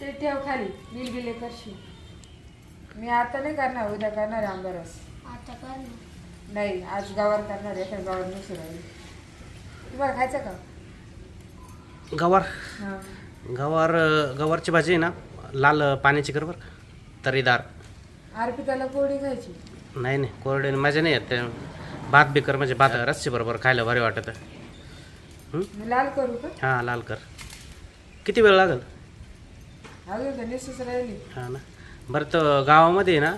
ठेव खाली बिल बिले करशील. मी आता नाही करणार उद्या करणार आहे आंबारस. आता कर ना नाही आज गावावर करणार आहे तर गावावर नसून राहील तुम्हाला खायचं का? गवार? हां. गवार गवारची भाजी आहे ना लाल पाण्याची कर बरं का. तरीदार. अर्पिताला पोळी खायची. नाही नाही कोरडे मजा नाही येत. ते भात बिकर म्हणजे भात रस्सी बरोबर खायला भारी वाटत. मी लाल करू का? हां लाल कर. किती वेळ लागेल? राहिली. हां ना. बरं तर गावामध्ये ना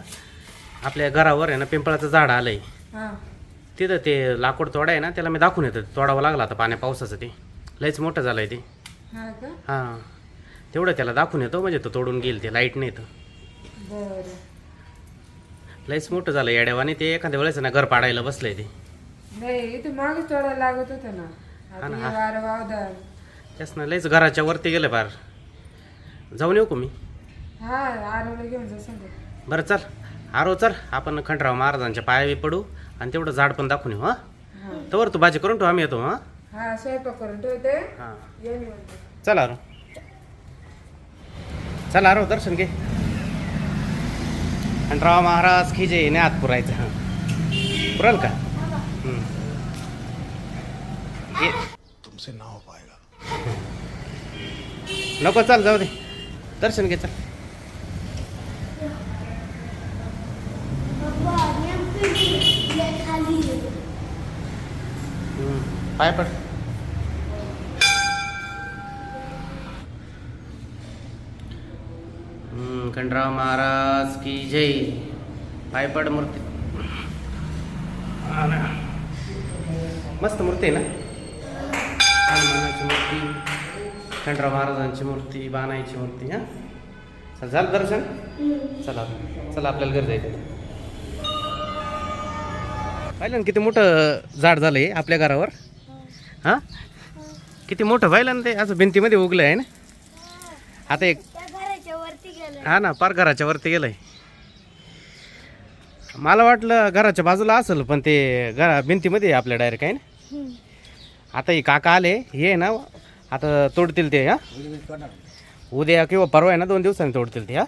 आपल्या घरावर आहे ना पिंपळाचं झाड आलं आहे हां. तिथं ते लाकूड तोडा आहे ना त्याला मी दाखवून येतो. तोडावं लागलं आता पाण्या पावसाचं ते. लयच मोठं झालं आहे ते. हां का? हां. तेवढं त्याला दाखवून येतो म्हणजे तो तोडून गेल ते लाइट नाही तर. बरं. लयच मोठं झालं येड्यावाने ते एखाद्या वेळेस ना घर पाडायला बसलंय ते. नाही इथे मागच तोडायला लागत होतं ना. आता ना, हे. वारं वावदार त्याच ना लयच घराच्या वरती गेलं फार जाऊन येऊ का मी? हा घेऊन जा बरं चल. आरो चल. आपण खंडराव महाराजांच्या पायावी पडू आणि तेवढं झाड पण दाखवून येऊ हां? हां. तवर तू भाजी करून ठेव आम्ही येतो हां? हा स्वयंपाक करून ठेवते. हां. ये निवांत. चल आरो चल आरो दर्शन घे. खंडराव महाराज की जय आत पुरायचं हां? पुराल का? हम्म. ये. तुमसे ना हो पाएगा नको चल जाऊ दे. दर्शन घे चल पाय पड. खंडराव महाराज की जय. पाय पड मूर्ती. मस्त मूर्ती आहे ना? हनुमानाची मूर्ती. खंडराव महाराजांची मूर्ती बाणाईची मूर्ती हां? चल झालं दर्शन? चला चला आपल्याला घरी जायचं पाहिलं ना किती मोठं झाड झालं आहे आपल्या घरावर? हां? किती मोठं पाहिलं ना ते? असं भिंतीमध्ये उगलं आहे ना? आता एक हा ना पार घराच्या वरती गेलंय. मला वाटलं घराच्या बाजूला असेल पण ते घरा भिंतीमध्ये आहे आपल्या डायरेक्ट आहे ना? आता हे काका आले हे ना आता तोडतील ते हा? उद्या किंवा परवा आहे ना दोन दिवसांनी तोडतील ते हा?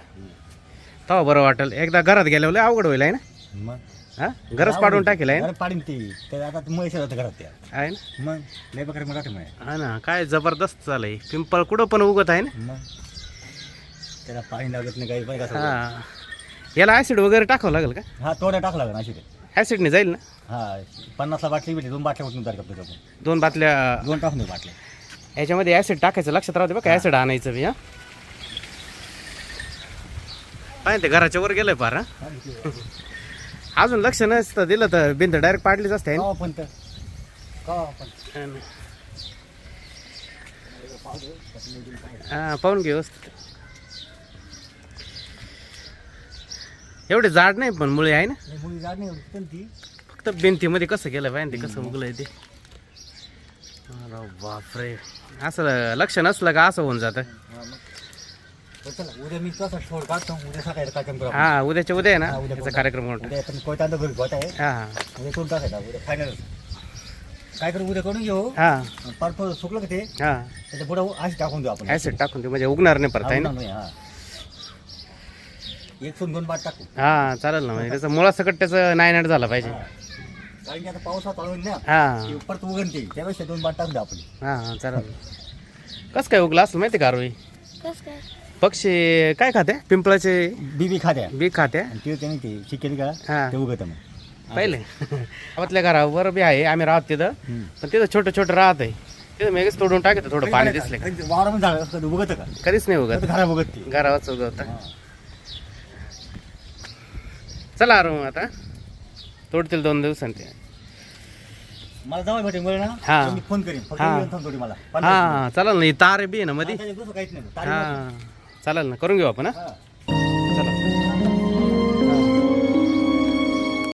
तेव्हा बरं वाटेल. एकदा घरात गेल्यावर लय अवघड होईल आहे ना? मग? हा? घरच पाडून टाकेल आहे ना? घर पाडीन ती. तर आता म्हैस होतं घरात त्या. आहे ना? मग? लय बकर मराठी म्हणे हा ना काय जबरदस्त चालय पिंपळ कुठं पण उगत आहे ना? मग? त्याला पाणी लागत नाही काही पण कसं हा याला ॲसिड वगैरे टाकावं लागेल का? हा तोड्या टाकला लागला अशी ॲसिडने जाईल ना? हा पन्नासला बाटली भेटली दोन बाटल्या उठून दोन बाटल्या दोन टाकून दे बाटल्या. याच्यामध्ये ॲसिड टाकायचं लक्षात राहते बघा ॲसिड आणायचं बी हा. पाहिजे ते घराच्या वर गेलंय पार हा. अजून लक्ष नसतं दिलं तर भिंत डायरेक्ट पाडलीच असते. पण तर. पण. हा पाहून घे व्यवस्थित. एवढे जाड नाही पण मुळे आहे ना. नाही, मुली जाड नाही एवढी पण ती. फक्त भिंतीमध्ये कसं गेलं पाहिजे ते कसं उगलंय ते. बापरे. असं लक्ष नसलं का असं होऊन जातं? हा, उद्या मी तसा काढतो उद्या सकाळी कार्यक्रम करू आपण. हा उद्याच्या उद्या आहे हा, ना उद्या त्याचा कार्यक्रम उद्या आपण कोयता आणतो घरी गोट आहे हा. हा उद्या करून टाकायचा उद्या फायनल काय करू उद्या करून घेऊ? हा. सुकलं का ते? हा. त्याच्या पुढे अशी टाकून देऊ आपण. ऍसिड टाकून म्हणजे उगणार नाही परत आहे ना. एक सोन दोन बाट टाकू. हा चालेल ना म्हणजे त्याचं मुळा सकट त्याचं नायनाट झाला पाहिजे. कारण की आता पावसात पळून ना. हा. की परत उगन ते त्यापेक्षा दोन बाट टाकून द्या आपण हा हा चालेल. कसं काय उगला असं माहिती का रोई कस काय? पक्षी काय खाते? पिंपळाचे? बीबी खाद्या बी खाते? आणि ते त्याने ते शिकेल का? हा. ते उगत मग. पहिले. गावातल्या घरावर बी आहे आम्ही राहत तिथं. हम्म. पण तिथं छोटं छोटं राहत आहे तिथं मेगच तोडून टाकत थोडं पाणी दिसले का? झालं उगत का? कधीच नाही उगत. घरा उगत ते. घरावरच उगवत. चला अरे मग आता. तोडतील दोन दिवसांनी ते मला भेटेल मला हा. मी फोन करीन. फक्त हा. येऊन थांब थोडी मला हा चालेल ना ही तार बी आहे ना. मध्ये हा, त्याच्यात दुसरं काहीच नाही. तारीख हा. चालेल ना करून घेऊ आपण हा? हा.